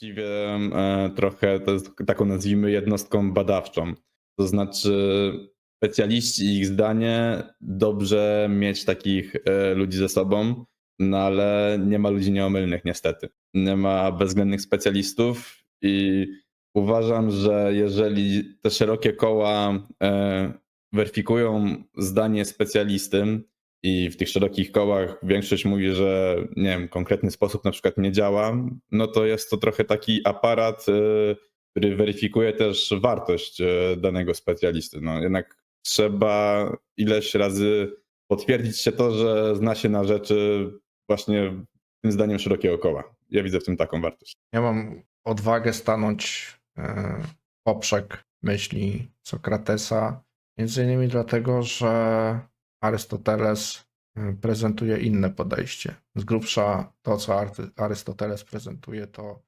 właściwie e, trochę to jest taką nazwijmy jednostką badawczą. To znaczy specjaliści i ich zdanie dobrze mieć takich e, ludzi ze sobą, no ale nie ma ludzi nieomylnych niestety. Nie ma bezwzględnych specjalistów i uważam, że jeżeli te szerokie koła e, weryfikują zdanie specjalisty i w tych szerokich kołach większość mówi, że nie wiem, konkretny sposób na przykład nie działa, no to jest to trochę taki aparat, e, który weryfikuje też wartość e, danego specjalisty. No jednak trzeba ileś razy potwierdzić się to, że zna się na rzeczy właśnie tym zdaniem szerokiego koła. Ja widzę w tym taką wartość. Ja mam odwagę stanąć e, poprzek myśli Sokratesa, między innymi dlatego, że Arystoteles e, prezentuje inne podejście. Z grubsza to, co Arystoteles prezentuje, to